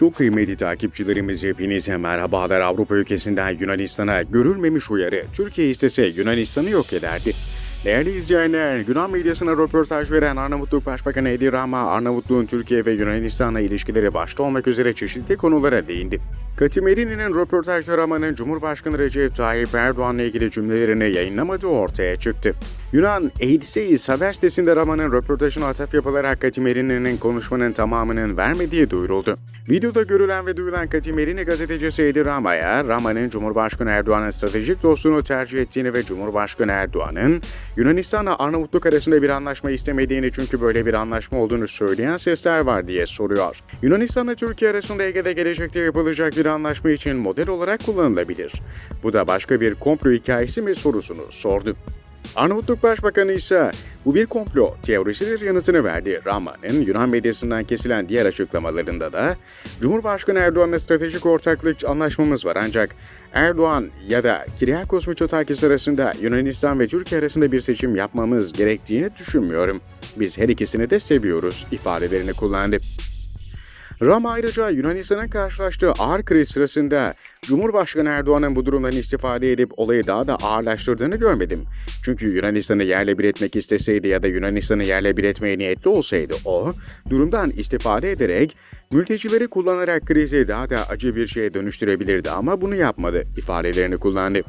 Çok kıymetli takipçilerimiz hepinize merhabalar Avrupa ülkesinden Yunanistan'a görülmemiş uyarı. Türkiye istese Yunanistan'ı yok ederdi. Değerli izleyenler, Yunan medyasına röportaj veren Arnavutluk Başbakanı Edi Rama, Arnavutluğun Türkiye ve Yunanistan'la ilişkileri başta olmak üzere çeşitli konulara değindi. Katimerin'in röportajda Rama'nın Cumhurbaşkanı Recep Tayyip Erdoğan'la ilgili cümlelerini yayınlamadığı ortaya çıktı. Yunan Eidseis haber sitesinde Rama'nın röportajına atıf yapılarak Katimerin'in konuşmanın tamamının vermediği duyuruldu. Videoda görülen ve duyulan Katimerini gazetecisi Edi Rama'ya, Rama'nın Cumhurbaşkanı Erdoğan'ın stratejik dostluğunu tercih ettiğini ve Cumhurbaşkanı Erdoğan'ın Yunanistan'la Arnavutluk arasında bir anlaşma istemediğini çünkü böyle bir anlaşma olduğunu söyleyen sesler var diye soruyor. Yunanistan'la Türkiye arasında Ege'de gelecekte yapılacak bir anlaşma için model olarak kullanılabilir. Bu da başka bir komplo hikayesi mi sorusunu sordu. Arnavutluk Başbakanı ise bu bir komplo teorisidir yanıtını verdi. Rama'nın Yunan medyasından kesilen diğer açıklamalarında da Cumhurbaşkanı Erdoğan'la stratejik ortaklık anlaşmamız var ancak Erdoğan ya da Kyriakos Mitsotakis arasında Yunanistan ve Türkiye arasında bir seçim yapmamız gerektiğini düşünmüyorum. Biz her ikisini de seviyoruz ifadelerini kullandı. Rama ayrıca Yunanistan'ın karşılaştığı ağır kriz sırasında Cumhurbaşkanı Erdoğan'ın bu durumdan istifade edip olayı daha da ağırlaştırdığını görmedim. Çünkü Yunanistan'ı yerle bir etmek isteseydi ya da Yunanistan'ı yerle bir etmeye niyetli olsaydı o, durumdan istifade ederek mültecileri kullanarak krizi daha da acı bir şeye dönüştürebilirdi ama bunu yapmadı ifadelerini kullandı.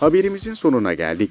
Haberimizin sonuna geldik.